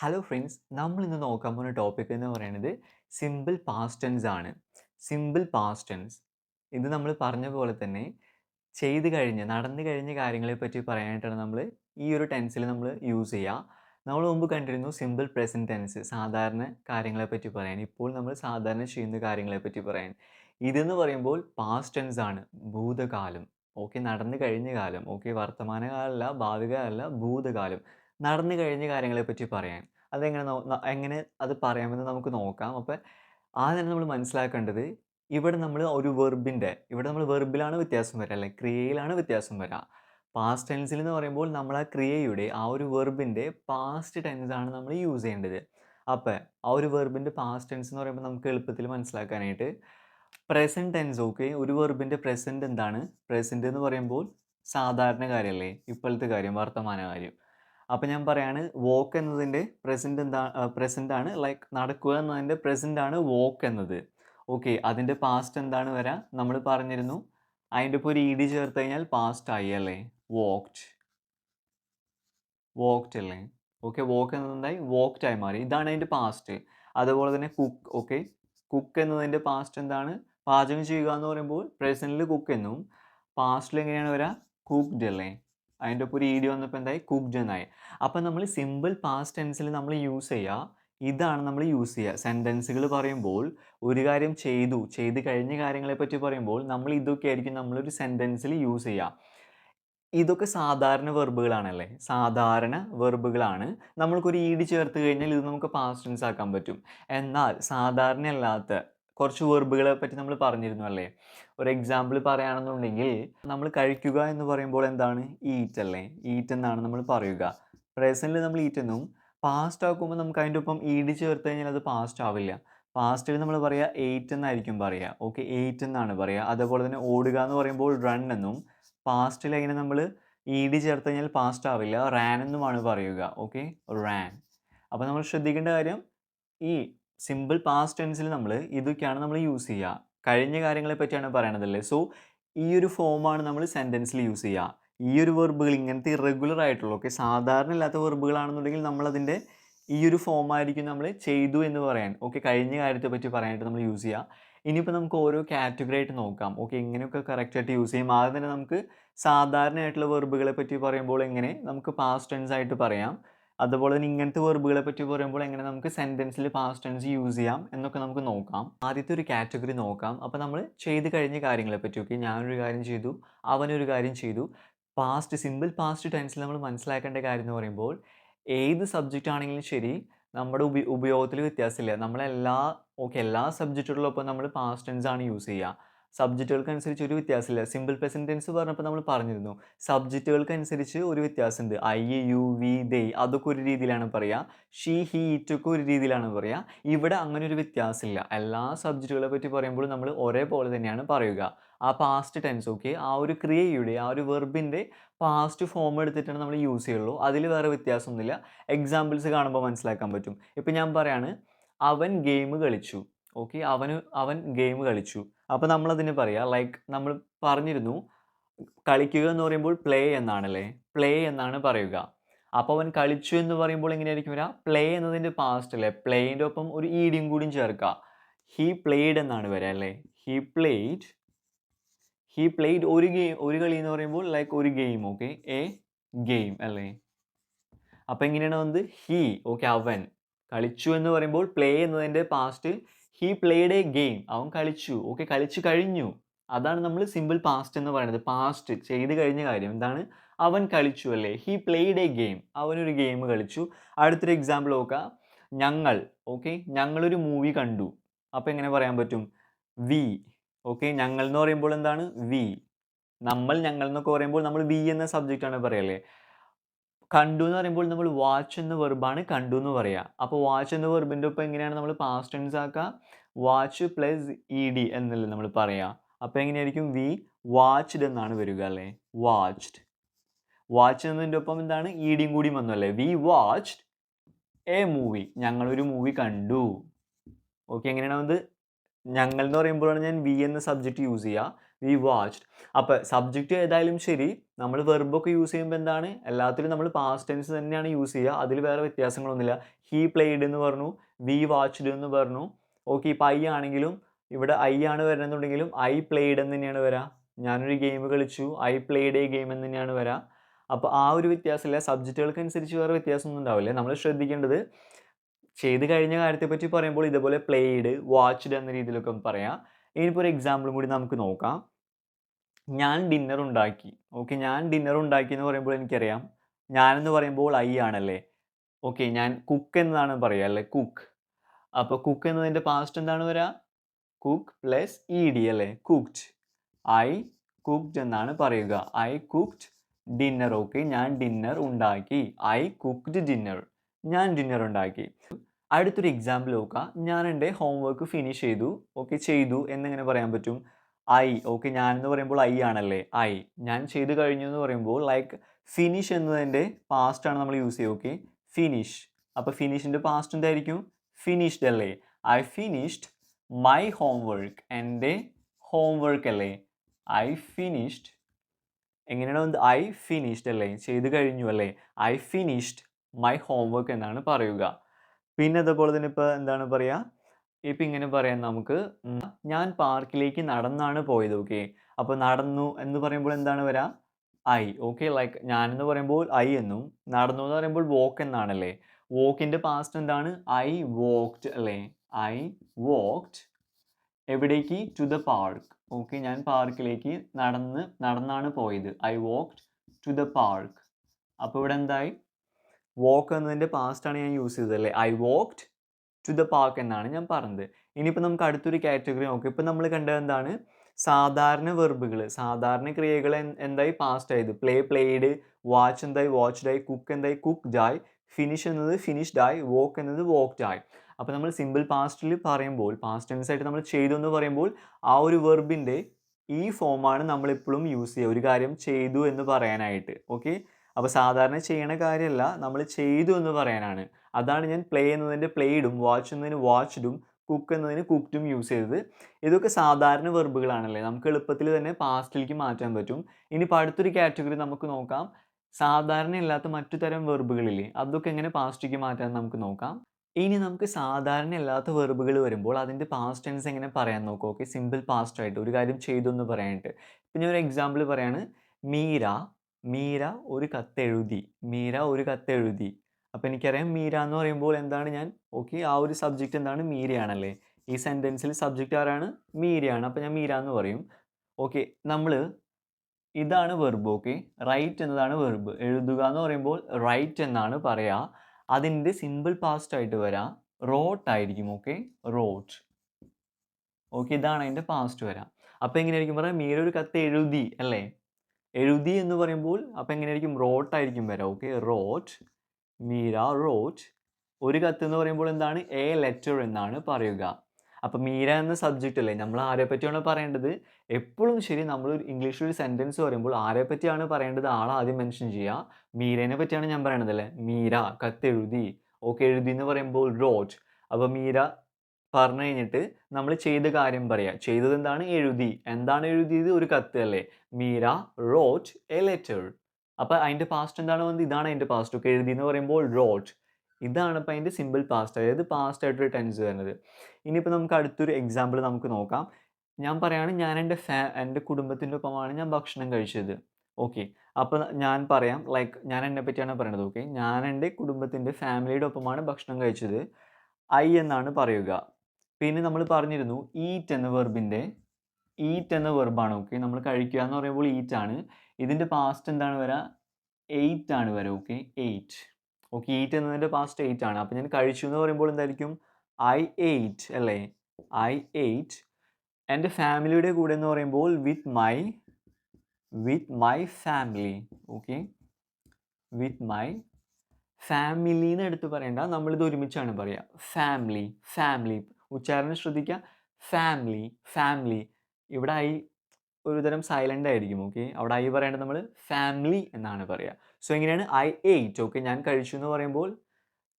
Hello friends നമ്മൾ ഇന്ന് നോക്കാൻ പോകുന്ന ടോപ്പിക് എന്ന് പറയുന്നത് സിമ്പിൾ പാസ്റ്റ് ടെൻസ് ആണ്. സിമ്പിൾ പാസ്റ്റ് ടെൻസ് ഇത് നമ്മൾ പറഞ്ഞ പോലെ തന്നെ ചെയ്ത് കഴിഞ്ഞ് നടന്നു കഴിഞ്ഞ കാര്യങ്ങളെ പറ്റി പറയാനായിട്ടാണ് നമ്മൾ ഈ ഒരു ടെൻസിൽ നമ്മൾ യൂസ് ചെയ്യുക നമ്മൾ മുമ്പ് കണ്ടിരുന്നു സിമ്പിൾ പ്രസന്റ് ടെൻസ് സാധാരണ കാര്യങ്ങളെ പറ്റി പറയാൻ. ഇപ്പോൾ നമ്മൾ സാധാരണ ചെയ്യുന്ന കാര്യങ്ങളെ പറ്റി പറയാൻ. ഇതെന്ന് പറയുമ്പോൾ പാസ്റ്റ് ടെൻസ് ആണ് ഭൂതകാലം. ഓക്കെ നടന്നു കഴിഞ്ഞ കാലം. ഓക്കെ വർത്തമാനകാലമല്ല ഭാവികാലമല്ല ഭൂതകാലം. നടന്നു കഴിഞ്ഞ കാര്യങ്ങളെ പറ്റി പറയാൻ അതെങ്ങനെ എങ്ങനെ അത് പറയാമെന്ന് നമുക്ക് നോക്കാം. അപ്പോൾ ആദ്യം നമ്മൾ മനസ്സിലാക്കേണ്ടത് ഇവിടെ നമ്മൾ ഒരു വെർബിന്റെ ഇവിടെ നമ്മൾ വെർബിലാണ് വ്യത്യാസം വരിക അല്ലെ ക്രിയയിലാണ് വ്യത്യാസം വരിക. പാസ്റ്റ് ടെൻസിൽ എന്ന് പറയുമ്പോൾ നമ്മൾ ആ ക്രിയയുടെ ആ ഒരു വെർബിന്റെ പാസ്റ്റ് ടെൻസ് ആണ് നമ്മൾ യൂസ് ചെയ്യേണ്ടത്. അപ്പോൾ ആ ഒരു വെർബിന്റെ പാസ്റ്റ് ടെൻസ് എന്ന് പറയുമ്പോൾ നമുക്ക് എളുപ്പത്തിൽ മനസ്സിലാക്കാനായിട്ട് പ്രസന്റ് ടെൻസ് ഓക്കെ ഒരു വെർബിന്റെ പ്രസന്റ് എന്താണ്? പ്രസന്റ് എന്ന് പറയുമ്പോൾ സാധാരണ കാര്യമല്ലേ? ഇപ്പോഴത്തെ കാര്യം വർത്തമാന കാര്യം. അപ്പോൾ ഞാൻ പറയാണ് വോക്ക് എന്നതിന്റെ പ്രസന്റ് എന്താ പ്രസന്റ് ആണ് ലൈക്ക് നടക്കുക എന്നതിന്റെ പ്രസന്റ് ആണ് വോക്ക് എന്നത്. ഓക്കെ അതിന്റെ പാസ്റ്റ് എന്താണ് വരാ നമ്മൾ പറഞ്ഞിരുന്നു അതിന്റെ ഇപ്പോൾ ഒരു ഇ ഡി ചേർത്ത് കഴിഞ്ഞാൽ പാസ്റ്റ് ആയി അല്ലേ? വോക്ക്ഡ്. വോക്ക്ഡ് അല്ലേ? ഓക്കെ വോക്ക് എന്നതായി വോക്ട് ആയി മാറി. ഇതാണ് അതിന്റെ പാസ്റ്റ്. അതുപോലെ തന്നെ കുക്ക് ഓക്കെ കുക്ക് എന്നതിന്റെ പാസ്റ്റ് എന്താണ്? പാചകം ചെയ്യുക എന്ന് പറയുമ്പോൾ പ്രസന്റിൽ കുക്ക് എന്നും പാസ്റ്റിൽ എങ്ങനെയാണ് വരാ കുക്ക്ഡ് അല്ലേ? അതിന്റെ ഒപ്പം ഒരു ഡി വന്നപ്പോൾ എന്തായി? കുക്ക്ഡ് എന്നായി. അപ്പം നമ്മൾ സിമ്പിൾ പാസ്റ്റ് ടെൻസിൽ നമ്മൾ യൂസ് ചെയ്യുക ഇതാണ് നമ്മൾ യൂസ് ചെയ്യുക. സെന്റൻസുകൾ പറയുമ്പോൾ ഒരു കാര്യം ചെയ്തു, ചെയ്ത് കഴിഞ്ഞ കാര്യങ്ങളെ പറ്റി പറയുമ്പോൾ നമ്മൾ ഇതൊക്കെ ആയിരിക്കും നമ്മളൊരു സെന്റൻസിൽ യൂസ് ചെയ്യുക. ഇതൊക്കെ സാധാരണ വെർബുകളാണല്ലേ? സാധാരണ വെർബുകളാണ്. നമ്മൾക്കൊരു ഈഡ് ചേർത്ത് കഴിഞ്ഞാൽ ഇത് നമുക്ക് പാസ്റ്റ് ടെൻസ് ആക്കാൻ പറ്റും. എന്നാൽ സാധാരണയല്ലാത്ത കുറച്ച് വെർബുകളെ പറ്റി നമ്മൾ പറഞ്ഞിരുന്നു അല്ലേ? ഒരു എക്സാമ്പിൾ പറയുകയാണെന്നുണ്ടെങ്കിൽ നമ്മൾ കഴിക്കുക എന്ന് പറയുമ്പോൾ എന്താണ്? ഈറ്റ് അല്ലേ? ഈറ്റ് എന്നാണ് നമ്മൾ പറയുക. പ്രസന്റിൽ നമ്മൾ ഈറ്റ് എന്നും പാസ്റ്റ് ആക്കുമ്പോൾ നമുക്ക് അതിന്റെ ഒപ്പം ഈട് ചേർത്ത് കഴിഞ്ഞാൽ അത് പാസ്റ്റ് ആവില്ല. പാസ്റ്റിൽ നമ്മൾ പറയുക എയ്റ്റ് എന്നായിരിക്കും പറയുക. ഓക്കെ എയ്റ്റ് എന്നാണ് പറയുക. അതേപോലെ തന്നെ ഓടുക എന്ന് പറയുമ്പോൾ റൺ എന്നും പാസ്റ്റിൽ എങ്ങനെ നമ്മൾ ഡി ചേർത്ത് കഴിഞ്ഞാൽ പാസ്റ്റ് ആവില്ല. റാൻ എന്നുമാണ് പറയുക. Okay ran. അപ്പോൾ നമ്മൾ ശ്രദ്ധിക്കേണ്ട കാര്യം ഈ സിമ്പിൾ പാസ്റ്റ് ടെൻസിൽ നമ്മൾ ഇതൊക്കെയാണ് നമ്മൾ യൂസ് ചെയ്യുക. കഴിഞ്ഞ കാര്യങ്ങളെ പറ്റിയാണ് പറയണതല്ലേ. സോ ഈ ഒരു ഫോമാണ് നമ്മൾ സെന്റൻസിൽ യൂസ് ചെയ്യുക. ഈ ഒരു വെർബുകൾ ഇങ്ങനത്തെ ഇറഗുലർ ആയിട്ടുള്ള ഓക്കെ സാധാരണ ഇല്ലാത്ത വെർബുകളാണെന്നുണ്ടെങ്കിൽ നമ്മളതിന്റെ ഈ ഒരു ഫോമായിരിക്കും നമ്മൾ ചെയ്തു എന്ന് പറയാൻ ഓക്കെ കഴിഞ്ഞ കാര്യത്തെ പറ്റി പറയാനായിട്ട് നമ്മൾ യൂസ് ചെയ്യുക. ഇനിയിപ്പോൾ നമുക്ക് ഓരോ കാറ്റഗറി ആയിട്ട് നോക്കാം. ഓക്കെ എങ്ങനെയൊക്കെ കറക്റ്റായിട്ട് യൂസ് ചെയ്യും. ആദ്യം തന്നെ നമുക്ക് സാധാരണയായിട്ടുള്ള വെർബുകളെ പറ്റി പറയുമ്പോൾ എങ്ങനെ നമുക്ക് പാസ്റ്റ് ടെൻസ് ആയിട്ട് പറയാം. അതുപോലെ തന്നെ ഇങ്ങനത്തെ വെർബുകളെ പറ്റി പറയുമ്പോൾ എങ്ങനെ നമുക്ക് സെന്റൻസിൽ പാസ്റ്റ് ടെൻസ് യൂസ് ചെയ്യാം എന്നൊക്കെ നമുക്ക് നോക്കാം. ആദ്യത്തെ ഒരു കാറ്റഗറി നോക്കാം. അപ്പോൾ നമ്മൾ ചെയ്ത് കഴിഞ്ഞ കാര്യങ്ങളെ പറ്റി ഓക്കെ ഞാനൊരു കാര്യം ചെയ്തു, അവനൊരു കാര്യം ചെയ്തു. പാസ്റ്റ് സിമ്പിൾ പാസ്റ്റ് ടെൻസിൽ നമ്മൾ മനസ്സിലാക്കേണ്ട കാര്യം എന്ന് പറയുമ്പോൾ ഏത് സബ്ജക്റ്റ് ആണെങ്കിലും ശരി നമ്മുടെ ഉപയോഗത്തിൽ വ്യത്യാസമില്ല. നമ്മളെല്ലാ ഓക്കെ എല്ലാ സബ്ജക്റ്റുകളിലൊപ്പം നമ്മൾ പാസ്റ്റ് ടെൻസ് ആണ് യൂസ് ചെയ്യുക. സബ്ജക്റ്റുകൾക്കനുസരിച്ച് ഒരു വ്യത്യാസമില്ല. സിമ്പിൾ പ്രസന്റ് ടെൻസ് പറഞ്ഞപ്പോൾ നമ്മൾ പറഞ്ഞിരുന്നു. സബ്ജക്റ്റുകൾക്കനുസരിച്ച് ഒരു വ്യത്യാസമുണ്ട്. ഐ, യു, വി, ദേ അതൊക്കെ ഒരു രീതിയിലാണ് പറയുക. ഷീ, ഹി, ഇറ്റൊക്കെ ഒരു രീതിയിലാണ് പറയുക. ഇവിടെ അങ്ങനെ ഒരു വ്യത്യാസമില്ല. എല്ലാ സബ്ജക്റ്റുകളെ പറ്റി പറയുമ്പോഴും നമ്മൾ ഒരേപോലെ തന്നെയാണ് പറയുക. ആ പാസ്റ്റ് ടെൻസ് ഓക്കെ ആ ഒരു ക്രിയയുടെ ആ ഒരു വെർബിന്റെ പാസ്റ്റ് ഫോം എടുത്തിട്ടാണ് നമ്മൾ യൂസ് ചെയ്യുള്ളൂ. അതിൽ വേറെ വ്യത്യാസമൊന്നുമില്ല. എക്സാമ്പിൾസ് കാണുമ്പോൾ മനസ്സിലാക്കാൻ പറ്റും. ഇപ്പം ഞാൻ പറയാണ് അവൻ ഗെയിം കളിച്ചു. ഓക്കെ അവന് അവൻ ഗെയിം കളിച്ചു. അപ്പോൾ നമ്മളതിന് പറയാം ലൈക്ക് നമ്മൾ പറഞ്ഞിരുന്നു കളിക്കുക എന്ന് പറയുമ്പോൾ പ്ലേ എന്നാണല്ലേ? പ്ലേ എന്നാണ് പറയുക. അപ്പോൾ അവൻ കളിച്ചു എന്ന് പറയുമ്പോൾ എങ്ങനെയായിരിക്കും വരിക? പ്ലേ എന്നതിന്റെ പാസ്റ്റ് അല്ലേ? പ്ലേന്റെ ഒപ്പം ഒരു ഈഡിയും ഡിയും കൂടിയും ചേർക്കുക. ഹി പ്ലേഡ് എന്നാണ് വരിക അല്ലേ? ഹി പ്ലേഡ് ഹി പ്ലേഡ് ഒരു ഗെയിം ഒരു കളി എന്ന് പറയുമ്പോൾ ലൈക്ക് ഒരു ഗെയിം ഓക്കെ എ ഗെയിം അല്ലേ? അപ്പോൾ എങ്ങനെയാണ് വന്നത്? ഹി ഓക്കെ അവൻ കളിച്ചു എന്ന് പറയുമ്പോൾ പ്ലേ എന്നതിന്റെ past he played a game അവൻ കളിച്ചു ഓക്കെ കളിച്ചു കഴിഞ്ഞു. അതാണ് നമ്മൾ സിമ്പിൾ പാസ്റ്റ് എന്ന് പറയുന്നത്. പാസ്റ്റ് ചെയ്ത് കഴിഞ്ഞ കാര്യം എന്താണ്? അവൻ കളിച്ചു അല്ലേ? ഹി പ്ലേഡ് എ ഗെയിം അവനൊരു ഗെയിം കളിച്ചു. അടുത്തൊരു എക്സാമ്പിൾ നോക്കുക. ഞങ്ങൾ ഓക്കെ ഞങ്ങളൊരു മൂവി കണ്ടു. അപ്പോൾ എങ്ങനെ പറയാൻ പറ്റും? വി ഓക്കെ ഞങ്ങൾ എന്ന് പറയുമ്പോൾ എന്താണ്? വി നമ്മൾ ഞങ്ങൾ എന്നൊക്കെ പറയുമ്പോൾ നമ്മൾ വി എന്ന സബ്ജക്റ്റാണ് പറയല്ലേ? കണ്ടു എന്ന് പറയുമ്പോൾ നമ്മൾ വാച്ച് എന്ന വെർബാണ് കണ്ടു എന്ന് പറയുക. അപ്പോൾ വാച്ച് എന്ന വെർബിന്റെ ഒപ്പം എങ്ങനെയാണ് നമ്മൾ പാസ്റ്റ് ടെൻസ് ആക്കുക? വാച്ച് പ്ലസ് ഇ ഡി എന്നല്ലേ നമ്മൾ പറയുക. അപ്പോൾ എങ്ങനെയായിരിക്കും? വി വാച്ച്ഡ് എന്നാണ് വരിക അല്ലേ? വാച്ച്ഡ്. വാച്ച് എന്നതിന്റെ ഒപ്പം എന്താണ്? ഇ ഡിയും കൂടി വന്നു അല്ലേ? വി വാച്ച്ഡ് എ മൂവി ഞങ്ങളൊരു മൂവി കണ്ടു. ഓക്കെ എങ്ങനെയാണ് അത് ഞങ്ങൾ എന്ന് പറയുമ്പോഴാണ് ഞാൻ വി എന്ന സബ്ജക്റ്റ് യൂസ് ചെയ്യുക. We watched. അപ്പോൾ സബ്ജക്റ്റ് ഏതായാലും ശരി നമ്മൾ വെർബൊക്കെ യൂസ് ചെയ്യുമ്പോൾ എന്താണ്? എല്ലാത്തിലും നമ്മൾ പാസ്റ്റ് ടെൻസ് തന്നെയാണ് യൂസ് ചെയ്യുക. അതിൽ വേറെ വ്യത്യാസങ്ങളൊന്നുമില്ല. ഹീ പ്ലേഡ് എന്ന് പറഞ്ഞു വി വാച്ച്ഡ് എന്ന് പറഞ്ഞു. ഓക്കെ ഇപ്പോൾ ഐ ആണെങ്കിലും ഇവിടെ ഐ ആണ് വരുന്നതെന്നുണ്ടെങ്കിലും ഐ പ്ലേഡ് എന്ന് തന്നെയാണ് വരാ. ഞാനൊരു ഗെയിം കളിച്ചു ഐ പ്ലേഡ് എ ഗെയിം എന്ന് തന്നെയാണ് വരാ. അപ്പോൾ ആ ഒരു വ്യത്യാസമില്ല. സബ്ജക്റ്റുകൾക്ക് അനുസരിച്ച് വേറെ വ്യത്യാസമൊന്നും ഉണ്ടാവില്ല. നമ്മൾ ശ്രദ്ധിക്കേണ്ടത് ചെയ്ത് കഴിഞ്ഞ കാര്യത്തെപ്പറ്റി പറയുമ്പോൾ ഇതുപോലെ പ്ലേഡ് വാച്ച്ഡ് എന്ന രീതിയിലൊക്കെ പറയാം. ഇനിയിപ്പോൾ ഒരു എക്സാമ്പിളും കൂടി നമുക്ക് നോക്കാം. ഞാൻ ഡിന്നർ ഉണ്ടാക്കി. ഓക്കെ ഞാൻ ഡിന്നർ ഉണ്ടാക്കി എന്ന് പറയുമ്പോൾ എനിക്കറിയാം. ഞാനെന്ന് പറയുമ്പോൾ ഐ ആണല്ലേ? ഓക്കെ ഞാൻ കുക്ക് എന്നതാണ് പറയുക അല്ലേ? കുക്ക് അപ്പോൾ കുക്ക് എന്നതിന്റെ പാസ്റ്റ് എന്താണ് വരിക കുക്ക് പ്ലസ് ഇ ഡി അല്ലേ? കുക്ക്ഡ് ഐ കുക്ക്ഡ് എന്നാണ് പറയുക. ഐ കുക്ക്ഡ് ഡിന്നർ ഓക്കെ ഞാൻ ഡിന്നർ ഉണ്ടാക്കി. ഐ കുക്ക്ഡ് ഡിന്നർ ഞാൻ ഡിന്നർ ഉണ്ടാക്കി. അടുത്തൊരു എക്സാമ്പിൾ നോക്കുക ഞാൻ എന്റെ ഹോംവർക്ക് ഫിനിഷ് ചെയ്തു. ഓക്കെ ചെയ്തു എന്നിങ്ങനെ പറയാൻ പറ്റും? ഐ ഓക്കെ ഞാൻ എന്ന് പറയുമ്പോൾ ഐ ആണല്ലേ? ഐ ഞാൻ ചെയ്തു കഴിഞ്ഞു എന്ന് പറയുമ്പോൾ ലൈക്ക് ഫിനിഷ് എന്നതിന്റെ പാസ്റ്റ് ആണ് നമ്മൾ യൂസ് ചെയ്യുക. ഓക്കെ ഫിനിഷ് അപ്പോൾ ഫിനിഷിന്റെ പാസ്റ്റ് എന്തായിരിക്കും? ഫിനിഷ്ഡ് അല്ലേ? ഐ ഫിനിഷ്ഡ് മൈ ഹോംവർക്ക് എന്റെ ഹോംവർക്ക് അല്ലേ? ഐ ഫിനിഷ്ഡ് എങ്ങനെയാണ് ഐ ഫിനിഷ്ഡ് അല്ലേ? ചെയ്ത് കഴിഞ്ഞു അല്ലേ? ഐ ഫിനിഷ്ഡ് മൈ ഹോംവർക്ക് എന്നാണ് പറയുക. പിന്നെ അതുപോലെ തന്നെ ഇപ്പോൾ എന്താണ് പറയുക ഇപ്പം ഇങ്ങനെ പറയാം നമുക്ക്. ഞാൻ പാർക്കിലേക്ക് നടന്നാണ് പോയത് ഓക്കെ അപ്പോൾ നടന്നു എന്ന് പറയുമ്പോൾ എന്താണ് വരാ? ഐ ഓക്കെ ലൈക്ക് ഞാൻ എന്ന് പറയുമ്പോൾ ഐ എന്നും നടന്നു എന്ന് പറയുമ്പോൾ വോക്ക് എന്നാണല്ലേ? വോക്കിന്റെ പാസ്റ്റ് എന്താണ്? ഐ വോക്ക്ഡ് അല്ലേ? ഐ വോക്ക്ഡ് എവിടേക്ക്? ടു ദ പാർക്ക് ഓക്കെ ഞാൻ പാർക്കിലേക്ക് നടന്ന് നടന്നാണ് പോയത്. I walked to the park അപ്പോൾ ഇവിടെ എന്തായി? വോക്ക് എന്നതിന്റെ പാസ്റ്റാണ് ഞാൻ യൂസ് ചെയ്തത് അല്ലേ? I walked to the park എന്നാണ് ഞാൻ പറഞ്ഞത്. ഇനിയിപ്പോൾ നമുക്ക് അടുത്തൊരു കാറ്റഗറി നോക്കാം. ഇപ്പം നമ്മൾ കണ്ടത് എന്താണ്? സാധാരണ വെർബുകൾ സാധാരണ ക്രിയകൾ എന്തായി? പാസ്റ്റ് ആയത്. പ്ലേ പ്ലേഡ് വാച്ച് എന്തായി? വാച്ച്ഡ് ആയി. കുക്ക് എന്തായി? കുക്ക്ഡ് ആയി ഫിനിഷ് എന്നത് ഫിനിഷ്ഡ് ആയി വോക്ക് എന്നത് വോക്ക്ഡ് ആയി അപ്പോൾ നമ്മൾ സിമ്പിൾ പാസ്റ്റിൽ പറയുമ്പോൾ പാസ്റ്റ് ടെൻസ് ആയിട്ട് നമ്മൾ ചെയ്തു എന്ന് പറയുമ്പോൾ ആ ഒരു വെർബിന്റെ ഈ ഫോമാണ് നമ്മളിപ്പോഴും യൂസ് ചെയ്യുക. ഒരു കാര്യം ചെയ്തു എന്ന് പറയാനായിട്ട്. ഓക്കെ അപ്പോൾ സാധാരണ ചെയ്യണ കാര്യമല്ല നമ്മൾ ചെയ്തു എന്ന് പറയാനാണ്. അതാണ് ഞാൻ പ്ലേ എന്നതിന്റെ പ്ലേഡും വാച്ച് എന്നതിന് വാച്ച്ഡും കുക്ക് എന്നതിന് കുക്ക്ഡും യൂസ് ചെയ്തത്. ഇതൊക്കെ സാധാരണ വെർബുകളാണല്ലേ നമുക്ക് എളുപ്പത്തിൽ തന്നെ പാസ്റ്റിലേക്ക് മാറ്റാൻ പറ്റും. ഇനിയിപ്പോൾ അടുത്തൊരു കാറ്റഗറി നമുക്ക് നോക്കാം. സാധാരണ ഇല്ലാത്ത മറ്റു തരം വെർബുകളില്ലേ അതൊക്കെ എങ്ങനെ പാസ്റ്റിലേക്ക് മാറ്റാൻ നമുക്ക് നോക്കാം. ഇനി നമുക്ക് സാധാരണ ഇല്ലാത്ത വെർബുകൾ വരുമ്പോൾ അതിന്റെ പാസ്റ്റ് ടെൻസ് എങ്ങനെ പറയാൻ നോക്കാം? ഓക്കെ സിമ്പിൾ പാസ്റ്റ് ആയിട്ട് ഒരു കാര്യം ചെയ്തു എന്ന് പറയാനായിട്ട്. ഇപ്പം ഞാൻ ഒരു എക്സാമ്പിൾ പറയാണ്. മീര മീര ഒരു കത്തെഴുതി മീര ഒരു കത്തെഴുതി. അപ്പോൾ എനിക്കറിയാം മീര എന്ന് പറയുമ്പോൾ എന്താണ് ഞാൻ ഓക്കെ ആ ഒരു സബ്ജക്റ്റ് എന്താണ് മീരയാണല്ലേ? ഈ സെന്റൻസിൽ സബ്ജക്റ്റ് ആരാണ്? മീരയാണ്. അപ്പോൾ ഞാൻ മീര എന്ന് പറയും. ഓക്കെ നമ്മൾ ഇതാണ് വെർബ് ഓക്കെ റൈറ്റ് എന്നതാണ് വെർബ് എഴുതുക എന്ന് പറയുമ്പോൾ റൈറ്റ് എന്നാണ് പറയുക അതിന്റെ സിമ്പിൾ പാസ്റ്റ് ആയിട്ട് വരാം. റോട്ട് ആയിരിക്കും ഓക്കെ റോട്ട് ഓക്കെ ഇതാണ് അതിന്റെ പാസ്റ്റ് വരാം. അപ്പോൾ എങ്ങനെയായിരിക്കും പറയാം? മീര ഒരു കത്ത് എഴുതി അല്ലേ? എഴുതി എന്ന് പറയുമ്പോൾ അപ്പോൾ എങ്ങനെയായിരിക്കും? റോട്ട് ആയിരിക്കും വരാം. ഓക്കെ റോട്ട് മീര റോട്ട് ഒരു കത്ത് എന്ന് പറയുമ്പോൾ എന്താണ്? എ ലെറ്റർ എന്നാണ് പറയുക. അപ്പം മീര എന്ന സബ്ജക്റ്റ് അല്ലേ? നമ്മൾ ആരെ പറ്റിയാണ് പറയേണ്ടത്? എപ്പോഴും ശരി നമ്മൾ ഇംഗ്ലീഷിൽ ഒരു സെന്റൻസ് പറയുമ്പോൾ ആരെ പറ്റിയാണ് പറയേണ്ടത്? ആൾ ആദ്യം മെൻഷൻ ചെയ്യുക. മീരേനെ പറ്റിയാണ് ഞാൻ പറയണത് അല്ലേ? മീര കത്തെഴുതി. ഓക്കെ എഴുതി എന്ന് പറയുമ്പോൾ റോട്ട് അപ്പോൾ മീര പറഞ്ഞു കഴിഞ്ഞിട്ട് നമ്മൾ ചെയ്ത കാര്യം പറയാം. ചെയ്തത് എന്താണ് എഴുതി. എന്താണ് എഴുതിയത്? ഒരു കത്ത് അല്ലേ? മീര റോട്ട് എ ലെറ്റർ അപ്പോൾ അതിന്റെ പാസ്റ്റ് എന്താണ് വന്നത്? ഇതാണ് അതിന്റെ പാസ്റ്റ് ഒക്കെ എഴുതി എന്ന് പറയുമ്പോൾ റോട്ട് ഇതാണ് ഇപ്പോൾ അതിന്റെ സിമ്പിൾ പാസ്റ്റ് അതായത് പാസ്റ്റ് ആയിട്ടൊരു ടെൻസ് വരുന്നത്. ഇനിയിപ്പോൾ നമുക്ക് അടുത്തൊരു എക്സാമ്പിൾ നമുക്ക് നോക്കാം. ഞാൻ പറയാണ് ഞാൻ എന്റെ ഫാ എന്റെ കുടുംബത്തിന്റെ ഒപ്പമാണ് ഞാൻ ഭക്ഷണം കഴിച്ചത്. ഓക്കെ. അപ്പോൾ ഞാൻ പറയാം ലൈക്ക് ഞാൻ എന്നെ പറ്റിയാണ് പറയുന്നത് ഓക്കെ. ഞാൻ എന്റെ കുടുംബത്തിന്റെ ഫാമിലിയുടെ ഒപ്പമാണ് ഭക്ഷണം കഴിച്ചത്. ഐ എന്നാണ് പറയുക. പിന്നെ നമ്മൾ പറഞ്ഞിരുന്നു ഈറ്റ് എന്ന വെർബിന്റെ ഈറ്റ് എന്ന വെർബാണ് ഓക്കെ നമ്മൾ കഴിക്കുക എന്ന് പറയുമ്പോൾ ഈറ്റ് ആണ്. ഇതിന്റെ പാസ്റ്റ് എന്താണ് വരാ? എയ്റ്റ് ആണ് വരാം ഓക്കെ എയ്റ്റ് ഓക്കെ ഈറ്റ് എന്നതിന്റെ പാസ്റ്റ് എയ്റ്റ് ആണ്. അപ്പോൾ ഞാൻ കഴിച്ചു എന്ന് പറയുമ്പോൾ എന്തായിരിക്കും? ഐ എയ്റ്റ് അല്ലേ? ഐ എയ്റ്റ് എന്റെ ഫാമിലിയുടെ കൂടെ എന്ന് പറയുമ്പോൾ with my with my family okay with my family എന്ന് എടുത്ത് പറയണ്ട. നമ്മളിത് ഒരുമിച്ചാണ് പറയുക ഫാമിലി ഫാമിലി ഉച്ചാരണം ശ്രദ്ധിക്കുക. ഫാമിലി ഫാമിലി ഇവിടെ ഐ ഒരുതരം സൈലന്റ് ആയിരിക്കും ഓക്കെ അവിടെ ഐ പറയേണ്ടത് നമ്മൾ ഫാമിലി എന്നാണ് പറയുക സോ എങ്ങനെയാണ് ഐ എയ്റ്റ് ഓക്കെ ഞാൻ കഴിച്ചു എന്ന് പറയുമ്പോൾ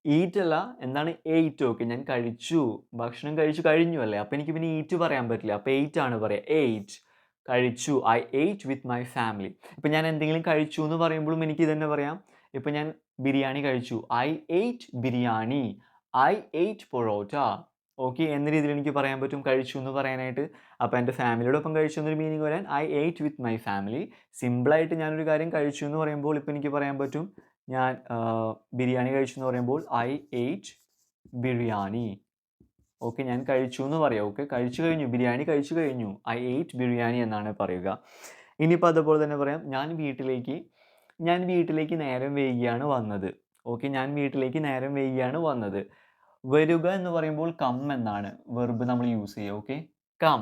ഈറ്റ് അല്ല എന്താണ് എയ്റ്റ് ഓക്കെ ഞാൻ കഴിച്ചു. ഭക്ഷണം കഴിച്ചു കഴിഞ്ഞു അല്ലേ? അപ്പോൾ എനിക്ക് പിന്നെ ഈറ്റ് പറയാൻ പറ്റില്ല. അപ്പോൾ എയ്റ്റ് ആണ് പറയുക എയ്റ്റ് കഴിച്ചു. I ate with my family ഇപ്പം ഞാൻ എന്തെങ്കിലും കഴിച്ചു എന്ന് പറയുമ്പോഴും എനിക്ക് ഇതന്നെ പറയാം. ഇപ്പം ഞാൻ ബിരിയാണി കഴിച്ചു. I ate biryani. I ate parotta. Okay എന്ന രീതിയിൽ എനിക്ക് പറയാൻ പറ്റും. കഴിച്ചു എന്ന് പറയാനായിട്ട്. അപ്പോൾ എന്റെ ഫാമിലിയോടൊപ്പം കഴിച്ചു എന്നൊരു മീനിങ് വരാൻ I ate with my family. സിമ്പിളായിട്ട് ഞാനൊരു കാര്യം കഴിച്ചു എന്ന് പറയുമ്പോൾ ഇപ്പോൾ എനിക്ക് പറയാൻ പറ്റും. ഞാൻ ബിരിയാണി കഴിച്ചു എന്ന് പറയുമ്പോൾ ഐ എയ്റ്റ് ബിരിയാണി. ഓക്കെ ഞാൻ കഴിച്ചു എന്ന് പറയാം. ഓക്കെ കഴിച്ചു കഴിഞ്ഞു. ബിരിയാണി കഴിച്ചു കഴിഞ്ഞു. ഐ എയ്റ്റ് ബിരിയാണി എന്നാണ് പറയുക. ഇനിയിപ്പോൾ അതുപോലെ തന്നെ പറയാം. ഞാൻ വീട്ടിലേക്ക് ഞാൻ വീട്ടിലേക്ക് നേരം വൈകിയാണ് വന്നത്. ഓക്കെ ഞാൻ വീട്ടിലേക്ക് നേരം വൈകിയാണ് വന്നത്. വരിക എന്ന് പറയുമ്പോൾ കം എന്നാണ് വെർബ് നമ്മൾ യൂസ് ചെയ്യുക ഓക്കെ കം.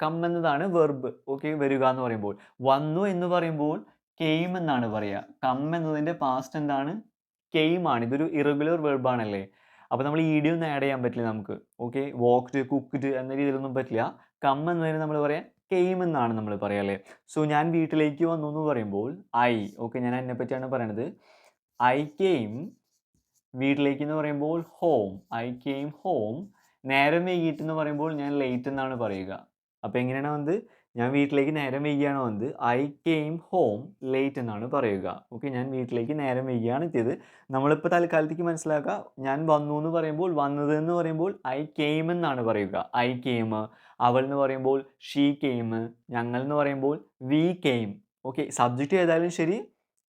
കം എന്നതാണ് വെർബ് ഓക്കെ വരിക എന്ന് പറയുമ്പോൾ. വന്നു എന്ന് പറയുമ്പോൾ കെയിം എന്നാണ് പറയുക. കം എന്നതിന്റെ പാസ്റ്റ് എന്താണ്? കെയിം ആണ്. ഇതൊരു ഇറഗുലർ വെർബ് ആണല്ലേ? അപ്പോൾ നമ്മൾ ഇ ഡി ഒന്നും ആഡ് ചെയ്യാൻ പറ്റില്ല നമുക്ക് ഓക്കെ വോക്ക്ഡ് കുക്ക്ഡ് എന്ന രീതിയിലൊന്നും പറ്റില്ല. കം എന്നതിന് നമ്മൾ പറയാം കെയിം എന്നാണ് നമ്മൾ പറയുക അല്ലേ? സോ ഞാൻ വീട്ടിലേക്ക് വന്നു എന്ന് പറയുമ്പോൾ ഐ ഓക്കെ ഞാൻ എന്നെ പറ്റിയാണ് പറയണത്. ഐ കെയിം വീട്ടിലേക്ക് എന്ന് പറയുമ്പോൾ ഹോം ഐ കെയിം ഹോം നേരം വൈകിട്ട് എന്ന് പറയുമ്പോൾ ഞാൻ ലേറ്റ് എന്നാണ് പറയുക. അപ്പോൾ എങ്ങനെയാണ് വന്നത്? ഞാൻ വീട്ടിലേക്ക് നേരം വൈകിയാണ് വന്നത്. ഐ കെയിം ഹോം ലേറ്റ് എന്നാണ് പറയുക. ഓക്കെ ഞാൻ വീട്ടിലേക്ക് നേരം വൈകിയാണ് എത്തിയത്. നമ്മളിപ്പോൾ തൽക്കാലത്തേക്ക് മനസ്സിലാക്കുക ഞാൻ വന്നു എന്ന് പറയുമ്പോൾ വന്നത് എന്ന് പറയുമ്പോൾ ഐ കെയിം എന്നാണ് പറയുക. ഐ കെയിം അവൾ എന്ന് പറയുമ്പോൾ ഷീ കെയിം ഞങ്ങൾ എന്ന് പറയുമ്പോൾ വി കെയിം ഓക്കെ സബ്ജക്റ്റ് ഏതായാലും ശരി.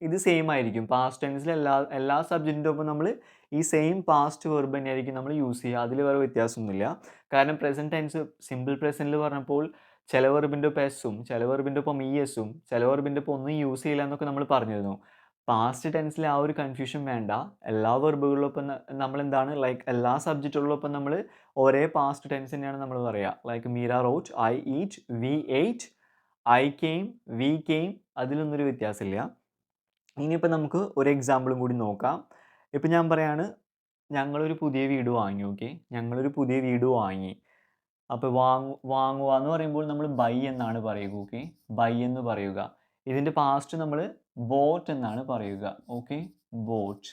ഇത് സെയിം ആയിരിക്കും. പാസ്റ്റ് ടെൻസിൽ എല്ലാ എല്ലാ സബ്ജക്റ്റിന്റെ ഒപ്പം നമ്മൾ ഈ സെയിം പാസ്റ്റ് വെർബ് തന്നെയായിരിക്കും നമ്മൾ യൂസ് ചെയ്യുക. അതിൽ വേറെ വ്യത്യാസമൊന്നുമില്ല. കാരണം പ്രസന്റ് ടെൻസ് സിമ്പിൾ പ്രസന്റിൽ പറഞ്ഞപ്പോൾ ചില വെർബിന്റെ ഒപ്പം എസ്സും ചില വെർബിന്റെ ഒപ്പം ഇ എസും ചില വെർബിന്റെ ഒപ്പം ഒന്നും യൂസ് ചെയ്യില്ല എന്നൊക്കെ നമ്മൾ പറഞ്ഞിരുന്നു. പാസ്റ്റ് ടെൻസിൽ ആ ഒരു കൺഫ്യൂഷൻ വേണ്ട. എല്ലാ വെർബുകളിലൊപ്പം നമ്മൾ എന്താണ് ലൈക്ക് എല്ലാ സബ്ജക്റ്റുകളിലൊപ്പം നമ്മൾ ഒരേ പാസ്റ്റ് ടെൻസ് തന്നെയാണ് നമ്മൾ പറയുക like Meera wrote I eat we ate I came we came അതിലൊന്നൊരു വ്യത്യാസമില്ല. ഇനിയിപ്പോൾ നമുക്ക് ഒരു എക്സാമ്പിളും കൂടി നോക്കാം. ഇപ്പം ഞാൻ പറയാണ് ഞങ്ങളൊരു പുതിയ വീട് വാങ്ങി ഓക്കെ ഞങ്ങളൊരു പുതിയ വീട് വാങ്ങി. അപ്പോൾ വാങ്ങു വാങ്ങുക എന്ന് പറയുമ്പോൾ നമ്മൾ ബൈ എന്നാണ് പറയുക ഓക്കെ ബൈ എന്ന് പറയുക. ഇതിന്റെ പാസ്റ്റ് നമ്മൾ ബോട്ട് എന്നാണ് പറയുക ഓക്കെ ബോട്ട്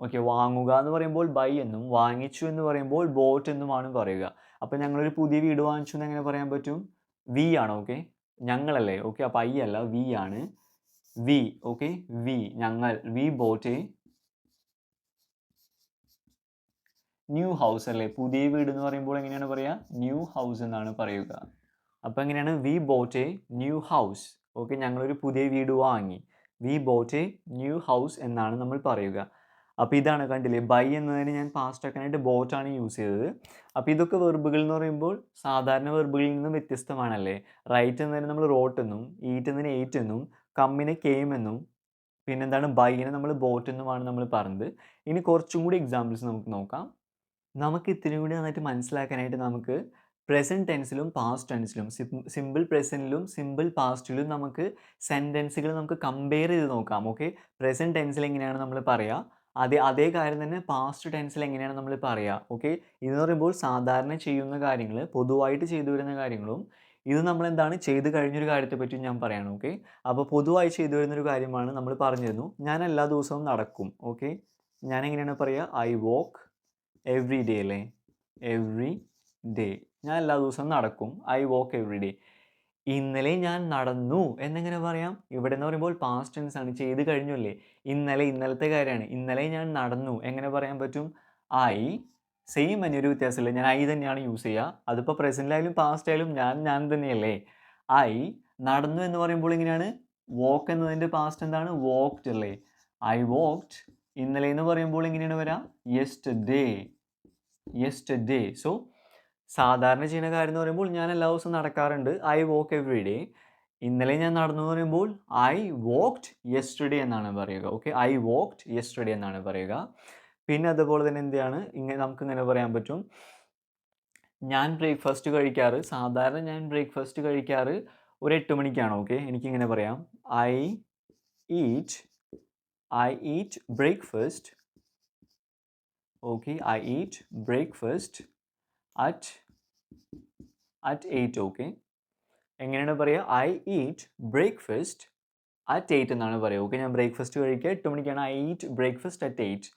ഓക്കെ വാങ്ങുക എന്ന് പറയുമ്പോൾ ബൈ എന്നും വാങ്ങിച്ചു എന്ന് പറയുമ്പോൾ ബോട്ട് എന്നുമാണ് പറയുക. അപ്പോൾ ഞങ്ങളൊരു പുതിയ വീട് വാങ്ങിച്ചു എന്ന് എങ്ങനെ പറയാൻ പറ്റും? വി ആണ് ഓക്കെ ഞങ്ങളല്ലേ ഓക്കെ അപ്പോൾ ഐ അല്ല വി ആണ്. വി ഓക്കെ വി ഞങ്ങൾ വി ബോട്ട് ന്യൂ ഹൗസ് അല്ലേ? പുതിയ വീട് എന്ന് പറയുമ്പോൾ എങ്ങനെയാണ് പറയുക ന്യൂ ഹൗസ് എന്നാണ് പറയുക. അപ്പോൾ എങ്ങനെയാണ്? We bought a new house okay ഞങ്ങളൊരു പുതിയ വീട് വാങ്ങി. We bought a new house എന്നാണ് നമ്മൾ പറയുക. അപ്പോൾ ഇതാണ് കണ്ടില്ലേ? ബൈ എന്നതിന് ഞാൻ പാസ്റ്റ് ആക്കാനായിട്ട് ബോട്ടാണ് യൂസ് ചെയ്തത്. അപ്പോൾ ഇതൊക്കെ വെർബുകൾ എന്ന് പറയുമ്പോൾ സാധാരണ വെർബുകളിൽ നിന്നും വ്യത്യസ്തമാണല്ലേ? റൈറ്റ് എന്നതിന് നമ്മൾ റോട്ട് എന്നും ഈറ്റ് എന്നതിന് എയ്റ്റ് എന്നും കമ്മിനെ കെയിം എന്നും പിന്നെന്താണ് ബൈനെ നമ്മൾ ബോട്ട് എന്നുമാണ് നമ്മൾ പറഞ്ഞത്. ഇനി കുറച്ചും കൂടി എക്സാമ്പിൾസ് നമുക്ക് നോക്കാം. നമുക്ക് ഇത്തിരി കൂടി നന്നായിട്ട് മനസ്സിലാക്കാനായിട്ട് നമുക്ക് പ്രസന്റ് ടെൻസിലും പാസ്റ്റ് ടെൻസിലും സിമ്പിൾ പ്രസന്റിലും സിമ്പിൾ പാസ്റ്റിലും നമുക്ക് സെന്റൻസുകൾ നമുക്ക് കമ്പയർ ചെയ്ത് നോക്കാം ഓക്കെ പ്രസന്റ് ടെൻസിൽ എങ്ങനെയാണ് നമ്മൾ പറയുക അതേ അതേ കാര്യം തന്നെ പാസ്റ്റ് ടെൻസിൽ എങ്ങനെയാണ് നമ്മൾ പറയുക ഓക്കെ ഇതെന്ന് പറയുമ്പോൾ സാധാരണ ചെയ്യുന്ന കാര്യങ്ങൾ പൊതുവായിട്ട് ചെയ്തു വരുന്ന കാര്യങ്ങളും ഇത് നമ്മൾ എന്താണ് ചെയ്ത് കഴിഞ്ഞൊരു കാര്യത്തെ പറ്റി ഞാൻ പറയണം ഓക്കെ അപ്പോൾ പൊതുവായി ചെയ്തു വരുന്നൊരു കാര്യമാണ് നമ്മൾ പറഞ്ഞിരുന്നു. ഞാൻ എല്ലാ ദിവസവും നടക്കും ഓക്കെ ഞാൻ എങ്ങനെയാണ് പറയുക ഐ വോക്ക് എവ്രി ഡേ അല്ലേ? എവ്രി ഡേ ഞാൻ എല്ലാ ദിവസവും നടക്കും. ഐ വോക്ക് എവ്രി ഡേ ഇന്നലെ ഞാൻ നടന്നു എന്നെങ്ങനെ പറയാം? ഇവിടെ എന്ന് പറയുമ്പോൾ പാസ്റ്റ് ടെൻസ് ആണ്. ചെയ്ത് കഴിഞ്ഞു അല്ലേ? ഇന്നലെ ഇന്നലത്തെ കാര്യമാണ്. ഇന്നലെ ഞാൻ നടന്നു. എങ്ങനെ പറയാൻ പറ്റും? ഐ സെയിം തന്നെ ഒരു വ്യത്യാസമില്ല. ഞാൻ ഐ തന്നെയാണ് യൂസ് ചെയ്യുക. അതിപ്പോൾ പ്രസന്റിലായാലും പാസ്റ്റ് ആയാലും ഞാൻ ഞാൻ തന്നെയല്ലേ? ഐ നടന്നു എന്ന് പറയുമ്പോൾ ഇങ്ങനെയാണ് വോക്ക് എന്നതിന്റെ പാസ്റ്റ് എന്താണ്? വോക്ക്ഡ് അല്ലേ? ഐ വോക്ക്ഡ് ഇന്നലെ എന്ന് പറയുമ്പോൾ എങ്ങനെയാണ് വരാം? Yesterday yesterday so സാധാരണ ചെയ്യുന്ന കാര്യം എന്ന് പറയുമ്പോൾ ഞാൻ എല്ലാ ദിവസവും നടക്കാറുണ്ട്. ഐ വോക്ക് എവറി ഡേ ഇന്നലെ ഞാൻ നടന്നു എന്ന് പറയുമ്പോൾ ഐ വോക്ക്ഡ് യെസ്റ്റർഡേ എന്നാണ് പറയുക. ഓക്കെ ഐ വോക്ക്ഡ് യെസ്റ്റർഡേ എന്നാണ് പറയുക. പിന്നെ അതുപോലെ തന്നെ എന്താണ് ഇങ്ങനെ നമുക്ക് ഇങ്ങനെ പറയാൻ പറ്റും. ഞാൻ ബ്രേക്ക്ഫാസ്റ്റ് കഴിക്കാറ് സാധാരണ ഞാൻ ബ്രേക്ക്ഫാസ്റ്റ് കഴിക്കാറ് ഒരു എട്ട് മണിക്കാണ് ഓക്കെ? എനിക്കിങ്ങനെ പറയാം. I eat I eat breakfast okay? I eat breakfast at at eight okay? എങ്ങനെയാണ് പറയുക I eat breakfast at eight എന്നാണ് പറയുക ഓക്കെ? ഞാൻ ബ്രേക്ക്ഫാസ്റ്റ് കഴിക്കുക എട്ട് മണിക്കാണ് I eat breakfast at eight.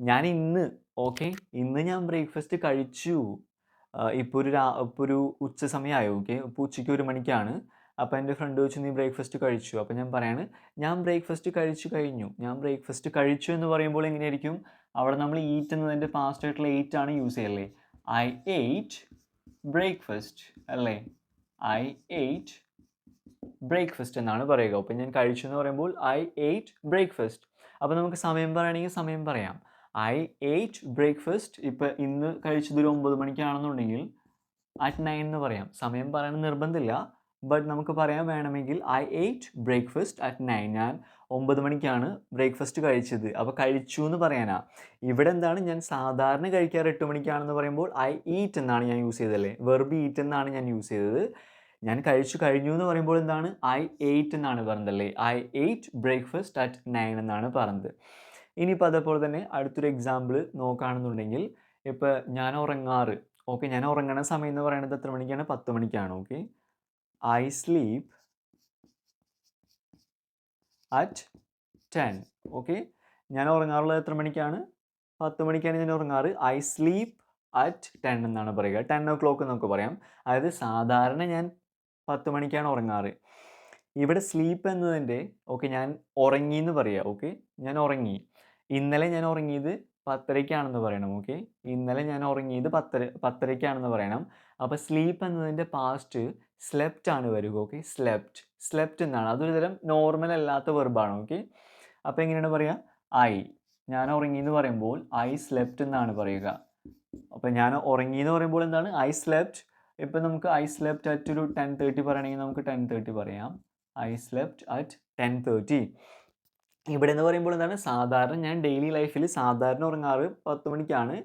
ഞാൻ ഇന്ന് ഓക്കെ ഇന്ന് ഞാൻ ബ്രേക്ക്ഫാസ്റ്റ് കഴിച്ചു. ഇപ്പോൾ ഒരു രാ ഇപ്പോൾ ഒരു ഉച്ച സമയമായി ഓക്കെ ഇപ്പോൾ ഉച്ചയ്ക്ക് ഒരു മണിക്കാണ്. അപ്പോൾ എന്റെ ഫ്രണ്ട് വെച്ച് നീ ബ്രേക്ക്ഫാസ്റ്റ് കഴിച്ചു? അപ്പോൾ ഞാൻ പറയാണ് ഞാൻ ബ്രേക്ക്ഫാസ്റ്റ് കഴിച്ചു കഴിഞ്ഞു. ഞാൻ ബ്രേക്ക്ഫാസ്റ്റ് കഴിച്ചു എന്ന് പറയുമ്പോൾ എങ്ങനെയായിരിക്കും? അവിടെ നമ്മൾ ഈറ്റ് എന്നതിന്റെ പാസ്റ്റ് ആയിട്ടുള്ള എയ്റ്റ് ആണ് യൂസ് ചെയ്യല്ലേ? ഐ എയ്റ്റ് ബ്രേക്ക്ഫാസ്റ്റ് അല്ലേ? ഐ എയ്റ്റ് ബ്രേക്ക്ഫാസ്റ്റ് എന്നാണ് പറയുക. അപ്പോൾ ഞാൻ കഴിച്ചു എന്ന് പറയുമ്പോൾ ഐ എയ്റ്റ് ബ്രേക്ക്ഫാസ്റ്റ് അപ്പോൾ നമുക്ക് സമയം പറയുകയാണെങ്കിൽ സമയം പറയാം. ഐ എയ്റ്റ് ബ്രേക്ക്ഫാസ്റ്റ് ഇപ്പോൾ ഇന്ന് കഴിച്ചത് ഒരു ഒമ്പത് മണിക്കാണെന്നുണ്ടെങ്കിൽ അറ്റ് നയൻ എന്ന് പറയാം. സമയം പറയാൻ നിർബന്ധമില്ല. ബട്ട് നമുക്ക് പറയാൻ വേണമെങ്കിൽ I ate breakfast at nine ഞാൻ ഒമ്പത് മണിക്കാണ് ബ്രേക്ക്ഫാസ്റ്റ് കഴിച്ചത്. അപ്പോൾ കഴിച്ചു എന്ന് പറയാനാ. ഇവിടെ എന്താണ് ഞാൻ സാധാരണ കഴിക്കാറ് എട്ട് മണിക്കാണെന്ന് പറയുമ്പോൾ ഐ ഈറ്റ് എന്നാണ് ഞാൻ യൂസ് ചെയ്തല്ലേ വെർബ് ഈറ്റ് എന്നാണ് ഞാൻ യൂസ് ചെയ്തത്. ഞാൻ കഴിച്ചു കഴിഞ്ഞു എന്ന് പറയുമ്പോൾ എന്താണ്? ഐ എയ്റ്റ് എന്നാണ് പറഞ്ഞതല്ലേ I ate breakfast at nine എന്നാണ് പറഞ്ഞത്. ഇനിയിപ്പോൾ അതേപോലെ തന്നെ അടുത്തൊരു എക്സാമ്പിൾ നോക്കുകയാണെന്നുണ്ടെങ്കിൽ ഇപ്പോൾ ഞാൻ ഉറങ്ങാറ്. ഓക്കെ ഞാൻ ഉറങ്ങണ സമയം എന്ന് പറയുന്നത് എത്ര മണിക്കാണ്? പത്ത് മണിക്കാണ്. Okay I sleep at ten okay ഞാൻ ഉറങ്ങാറുള്ളത് എത്ര മണിക്കാണ്? പത്ത് മണിക്കാണ് ഞാൻ ഉറങ്ങാറ്. ഐ സ്ലീപ്പ് അറ്റ് ടെൻ എന്നാണ് പറയുക. ടെൻ ഓ ക്ലോക്ക് നമുക്ക് പറയാം. അതായത് സാധാരണ ഞാൻ പത്ത് മണിക്കാണ് ഉറങ്ങാറ്. ഇവിടെ സ്ലീപ്പ് എന്നതിന്റെ ഓക്കെ ഞാൻ ഉറങ്ങി എന്ന് പറയുക ഓക്കെ ഞാൻ ഉറങ്ങി. ഇന്നലെ ഞാൻ ഉറങ്ങിയത് പത്തരയ്ക്കാണെന്ന് പറയണം ഓക്കെ ഇന്നലെ ഞാൻ ഉറങ്ങിയത് പത്തര പത്തരയ്ക്കാണെന്ന് പറയണം. അപ്പോൾ സ്ലീപ്പ് എന്നതിന്റെ പാസ്റ്റ് സ്ലെപ്റ്റ് ആണ് വരിക ഓക്കെ സ്ലെപ്റ്റ് സ്ലെപ്റ്റ് എന്നാണ്. അതൊരു തരം നോർമൽ അല്ലാത്ത വെർബാണ് ഓക്കെ അപ്പോൾ എങ്ങനെയാണ് പറയുക ഐ ഞാൻ ഉറങ്ങി എന്ന് പറയുമ്പോൾ ഐ സ്ലെപ്റ്റ് എന്നാണ് പറയുക. അപ്പോൾ ഞാൻ ഉറങ്ങി എന്ന് പറയുമ്പോൾ എന്താണ്? ഐ സ്ലെപ്റ്റ് ഇപ്പം നമുക്ക് ഐ സ്ലെപ്റ്റ് അറ്റ് ഒരു ടെൻ തേർട്ടി പറയണമെങ്കിൽ നമുക്ക് ടെൻ തേർട്ടി പറയാം. I slept at ten thirty ഇവിടെ എന്ന് പറയുമ്പോൾ എന്താണ്? സാധാരണ ഞാൻ ഡെയിലി ലൈഫിൽ സാധാരണ ഉറങ്ങാറ് പത്ത് മണിക്കാണ്.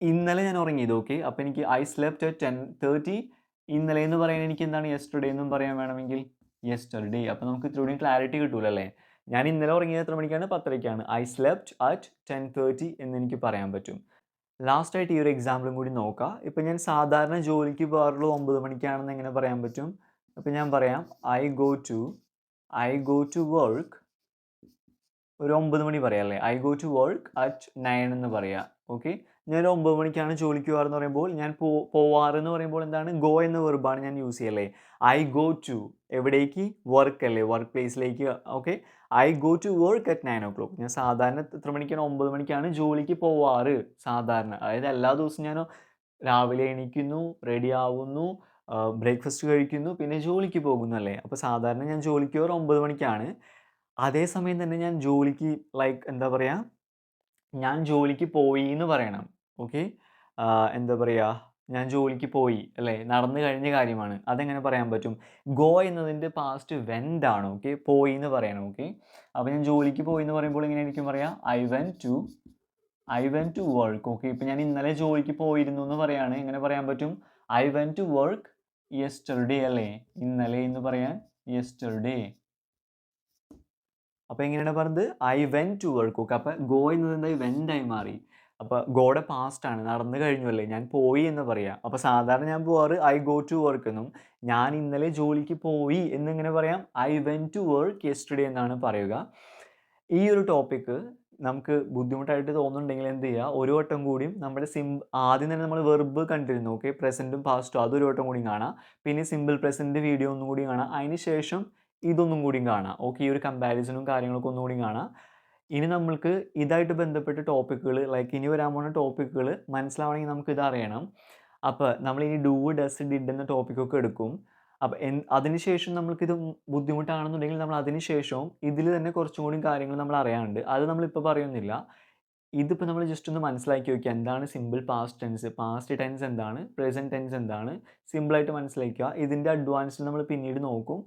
ഇന്നലെ ഞാൻ ഉറങ്ങിയത് ഓക്കെ? അപ്പോൾ എനിക്ക് ഐ സ്ലെപ്റ്റ് ടെൻ തേർട്ടി. ഇന്നലെ എന്ന് പറയാൻ എനിക്ക് എന്താണ്? യെസ്റ്റർഡേ എന്നും പറയാൻ വേണമെങ്കിൽ യെസ്റ്റർഡേ. അപ്പോൾ നമുക്ക് ഇത്രയും ക്ലാരിറ്റി കിട്ടൂലല്ലേ? ഞാൻ ഇന്നലെ ഉറങ്ങിയത് എത്ര മണിക്കാണ്? പത്തരയ്ക്കാണ് I slept at ten thirty എന്ന് എനിക്ക് പറയാൻ പറ്റും. ലാസ്റ്റ് ആയിട്ട് ഈ ഒരു എക്സാമ്പിളും കൂടി നോക്കാം. ഇപ്പം ഞാൻ സാധാരണ ജോലിക്ക് പോകാറുള്ളത് ഒമ്പത് മണിക്കാണെന്ന് എങ്ങനെ പറയാൻ പറ്റും? അപ്പം ഞാൻ പറയാം I go to I go to work ഒരു ഒമ്പത് മണി പറയാം അല്ലേ I go to work at nine എന്ന് പറയാം. ഓക്കെ ഞാൻ ഒമ്പത് മണിക്കാണ് ജോലിക്ക് പോകാറെന്ന് പറയുമ്പോൾ ഞാൻ പോ പോവാറ് എന്ന് പറയുമ്പോൾ എന്താണ്? ഗോ എന്ന വെർബാണ് ഞാൻ യൂസ് ചെയ്യല്ലേ? ഐ ഗോ ടു എവിടേക്ക്? വർക്ക് അല്ലേ? Work പ്ലേസിലേക്ക് okay I go to work at nine o'clock ഞാൻ സാധാരണ എത്ര മണിക്കാണ്? ഒമ്പത് മണിക്കാണ് ജോലിക്ക് പോവാറ്. സാധാരണ. അതായത് എല്ലാ ദിവസവും ഞാൻ രാവിലെ എണീക്കുന്നു റെഡി ആവുന്നു ബ്രേക്ക്ഫാസ്റ്റ് കഴിക്കുന്നു പിന്നെ ജോലിക്ക് പോകുന്നു അല്ലേ? അപ്പോൾ സാധാരണ ഞാൻ ജോലിക്ക് പോകാറ് ഒമ്പത് മണിക്കാണ്. അതേസമയം തന്നെ ഞാൻ ജോലിക്ക് ലൈക്ക് എന്താ പറയുക ഞാൻ ജോലിക്ക് പോയി എന്ന് പറയണം. ഓക്കെ എന്താ പറയുക ഞാൻ ജോലിക്ക് പോയി അല്ലേ? നടന്നു കഴിഞ്ഞ കാര്യമാണ്. അതെങ്ങനെ പറയാൻ പറ്റും? ഗോ എന്നതിന്റെ പാസ്റ്റ് വെന്റ് ആണ്. ഓക്കെ പോയി എന്ന് പറയണം. ഓക്കെ അപ്പോൾ ഞാൻ ജോലിക്ക് പോയി എന്ന് പറയുമ്പോൾ ഇങ്ങനെ എനിക്ക് പറയാം? I went to I went to work okay ഇപ്പം ഞാൻ ഇന്നലെ ജോലിക്ക് പോയിരുന്നു എന്ന് പറയാണ്. എങ്ങനെ പറയാൻ പറ്റും? I went to work yesterday അല്ലേ? ഇന്നലെ എന്ന് പറയാൻ യെസ്റ്റർഡേ അപ്പോൾ എങ്ങനെയാണ് പറഞ്ഞത്? I went to work okay അപ്പോൾ ഗോ എന്നത് എന്തായി? വെന്റായി മാറി. അപ്പോൾ ഗോഡ് പാസ്റ്റ് ആണ്. നടന്നു കഴിഞ്ഞു അല്ലേ? ഞാൻ പോയി എന്ന് പറയാം. അപ്പോൾ സാധാരണ ഞാൻ പോവാറ് ഐ ഗോ ടു വർക്ക് എന്നും. ഞാൻ ഇന്നലെ ജോലിക്ക് പോയി എന്നിങ്ങനെ പറയാം. I went to work yesterday എന്നാണ് പറയുക. ഈ ഒരു ടോപ്പിക്ക് നമുക്ക് ബുദ്ധിമുട്ടായിട്ട് തോന്നുന്നുണ്ടെങ്കിൽ എന്ത് ചെയ്യുക ഒരു വട്ടം കൂടിയും നമ്മുടെ സിം ആദ്യം തന്നെ നമ്മൾ വെർബ് കണ്ടിരുന്നു. ഓക്കെ പ്രസന്റും പാസ്റ്റും അതൊരു വട്ടം കൂടി കാണാം. പിന്നെ സിമ്പിൾ പ്രസന്റ് വീഡിയോ ഒന്നും കൂടി കാണാം. അതിന് ശേഷം ഇതൊന്നും കൂടിയും കാണാം. ഓക്കെ ഈ ഒരു കമ്പാരിസനും കാര്യങ്ങളൊക്കെ ഒന്നും കാണാം. ഇനി നമ്മൾക്ക് ഇതായിട്ട് ബന്ധപ്പെട്ട ടോപ്പിക്കുകൾ ലൈക്ക് ഇനി വരാൻ പോകുന്ന ടോപ്പിക്കുകൾ മനസ്സിലാവണമെങ്കിൽ നമുക്ക് ഇത് അറിയണം. അപ്പോൾ നമ്മൾ ഇനി ഡൂ ഡസ് ഡിഡ് എന്ന ടോപ്പിക്കൊക്കെ എടുക്കും. അപ്പോൾ എൻ അതിനുശേഷം നമ്മൾക്കിത് ബുദ്ധിമുട്ടാണെന്നുണ്ടെങ്കിൽ നമ്മൾ അതിനുശേഷവും ഇതിൽ തന്നെ കുറച്ചും കൂടി കാര്യങ്ങൾ നമ്മൾ അറിയാനുണ്ട്. അത് നമ്മളിപ്പോൾ പറയുന്നില്ല. ഇതിപ്പോൾ നമ്മൾ ജസ്റ്റ് ഒന്ന് മനസ്സിലാക്കി നോക്കുക എന്താണ് simple past tense past tense എന്താണ്? പ്രസന്റ് ടെൻസ് എന്താണ്? സിമ്പിളായിട്ട് മനസ്സിലാക്കുക. ഇതിന്റെ അഡ്വാൻസിൽ നമ്മൾ പിന്നീട് നോക്കും.